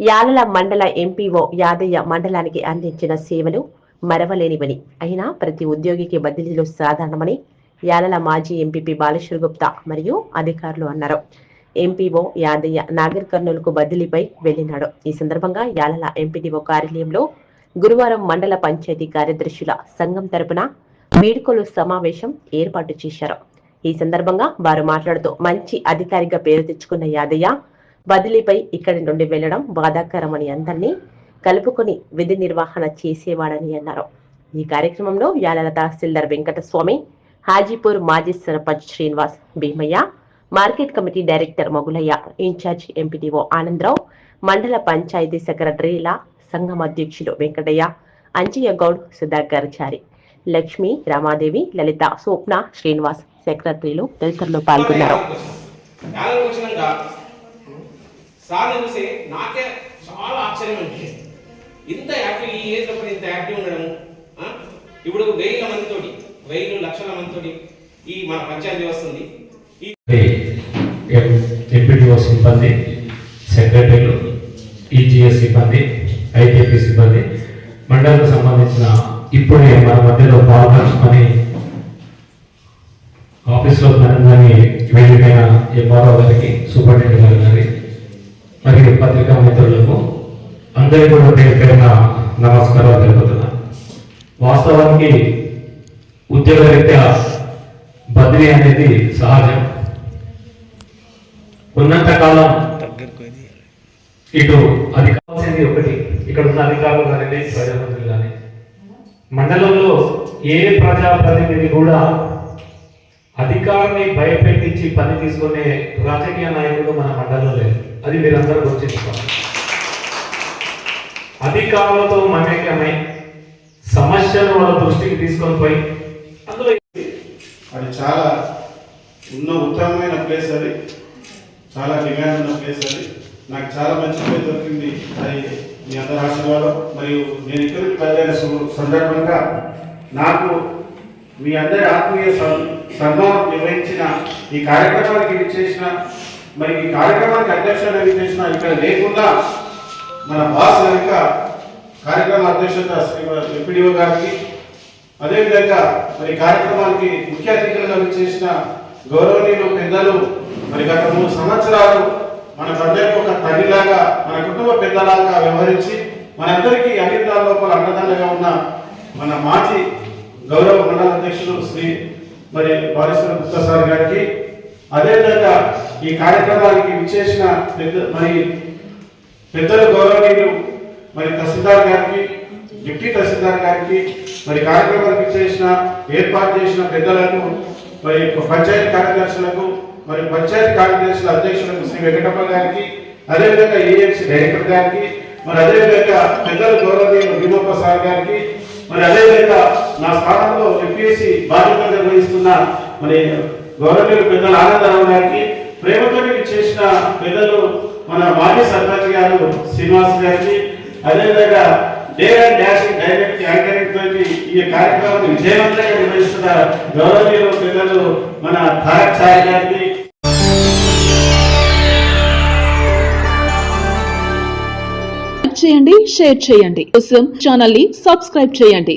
యాలల మండల ఎంపీఓ యాదయ్య మండలానికి అందించిన సేవలు మరవలేనివని. అయినా ప్రతి ఉద్యోగికి బదిలీలు సాధారణమని యాలల మాజీ ఎంపీపీ బాలేశ్వర్ గుప్తా మరియు అధికారులు అన్నారు. ఎంపీఓ యాదయ్య నాగర్ కర్నూలుకు బదిలీపై వెళ్ళినాడు ఈ సందర్భంగా యాలల ఎంపీడీఓ కార్యాలయంలో గురువారం మండల పంచాయతీ కార్యదర్శుల సంఘం తరపున వీడ్కోలు సమావేశం ఏర్పాటు చేశారు. ఈ సందర్భంగా వారు మాట్లాడుతూ మంచి అధికారిగా పేరు తెచ్చుకున్న యాదయ్య బదిలీపై ఇక్కడి నుండి వెళ్ళడం బాధాకరమని అందరినీ కలుపుకొని విధి నిర్వహణ చేసేవాడని అన్నారు. ఈ కార్యక్రమంలో యాలల తహసీల్దార్ వెంకటస్వామి హాజీపూర్ మాజీ sarpanch Srinivas Bheemaiah market committee director Mogulaiah in charge MPTO Anandarao మండల పంచాయతీ సెక్రటరీల సంఘం అధ్యక్షులు వెంకటయ్య అంజయ్య గౌడ్ సుధాకర్ చారి లక్ష్మి రామాదేవి లలిత స్వప్న శ్రీనివాస్ సెక్రటరీలు తదితరులు పాల్గొన్నారు. సార్ చూసే చూసి నాకే చాలా ఆశ్చర్యం అనిపించింది ఇంత యాక్టివ్ ఈ ఏజ్లో ఇంత యాక్టివ్ ఉండడము ఇప్పుడు వేల మందితోటి వేలు లక్షల మందితోటి ఈ మన పంచాయతీ వస్తుంది. ఈ సిబ్బంది సెక్రటరీలు ఈజీఎస్ సిబ్బంది ఐటీపీ సిబ్బంది మండలకు సంబంధించిన ఇప్పుడే మన మధ్యలో పాల్గొని ఆఫీస్లో పనిందని వెళ్ళిపోయిన ఎంఆర్ఓ గారికి సూపరింటెండెంట్ గారి మరియు పత్రికా మిత్రులకు అందరికీ కూడా పేరు పేరున నమస్కారాలు తెలుపుతున్నా. వాస్తవానికి ఉద్యోగరీత్యా బదిలీ అనేది సహజం. ఉన్నంత కాలం ఇటు అది కావాల్సింది ఒకటి ఇక్కడ ఉన్న అధికారులు కానీ ప్రజాప్రతినిధులు కానీ మండలంలో ఏ ప్రజాప్రతినిధి కూడా అధికారాన్ని భయపెట్టించి పని తీసుకునే రాజకీయ నాయకుడు మన మండలంలో లేదు. అది మీరందరూ గుర్తించుకోవాలి. అధికారులతో మమేకమై సమస్యను వాళ్ళ దృష్టికి తీసుకొని పోయి అందులో అది చాలా ఉన్న ఉత్తమమైన ప్లేస్ అది. చాలా డిమాండ్ ఉన్న ప్లేస్ అది. నాకు చాలా మంచి పేరు దొరికింది. అది మీ అందరి ఆశీర్వాదం. మరియు నేను ఇక్కడికి బయలుదేరిన సందర్భంగా నాకు మీ అందరి ఆత్మీయ సం- సన్మానం నిర్వహించిన ఈ కార్యక్రమానికి విచ్చేసిన మరి ఈ కార్యక్రమానికి అధ్యక్షత విచ్చేసిన ఇక్కడ లేకుండా మన బాస్ కనుక కార్యక్రమ అధ్యక్షత శ్రీ ఎంపీడీఓ గారికి అదేవిధంగా మరి కార్యక్రమానికి ముఖ్య అతిథులుగా చేసిన గౌరవనీయులు పెద్దలు మరి గత మూడు సంవత్సరాలు మన అందరికీ ఒక తల్లిలాగా మన కుటుంబ పెద్దలాగా వ్యవహరించి మనందరికీ అన్ని లోపల అండదండగా ఉన్న మన మాజీ గౌరవ మండల అధ్యక్షులు శ్రీ మరి బాలేశ్వర గుప్తా సార్ గారికి అదేవిధంగా ఈ కార్యక్రమానికి విచ్చేసిన పెద్ద మరి పెద్దలు గౌరవనీయులు మరి తహసీల్దార్ గారికి డిప్యూటీ తహసీల్దార్ గారికి మరి కార్యక్రమానికి చేసిన ఏర్పాటు చేసిన పెద్దలకు మరి పంచాయతీ కార్యదర్శులకు మరి పంచాయతీ కార్యదర్శుల అధ్యక్షులకు శ్రీ వెంకటప్ప గారికి అదేవిధంగా ఏఎంసీ డైరెక్టర్ గారికి మరి అదేవిధంగా పెద్దల గౌరవనీయులు భీమప్ప సార్ గారికి మరి అదేవిధంగా నా స్థానంలో బాధ్యతలు నిర్వహిస్తున్న మరి గౌరవనీయులు పెద్దలు ఆనందరావు గారికి ప్రేమతో చేసిన పెద్దలు మన మాజీ సర్పంచ్ గారు శ్రీనివాస్ గారికి అదేవిధంగా day and dashing direct anchoring తోటి ఈ కార్యక్రమాన్ని విజయవంతంగా నిర్వహిస్తున్న గౌరవనీయులు పెద్దలు మన తారక్ సాయి గారికి. చేయండి షేర్ చేయండి. కోసం ఛానల్ని సబ్స్క్రైబ్ చేయండి.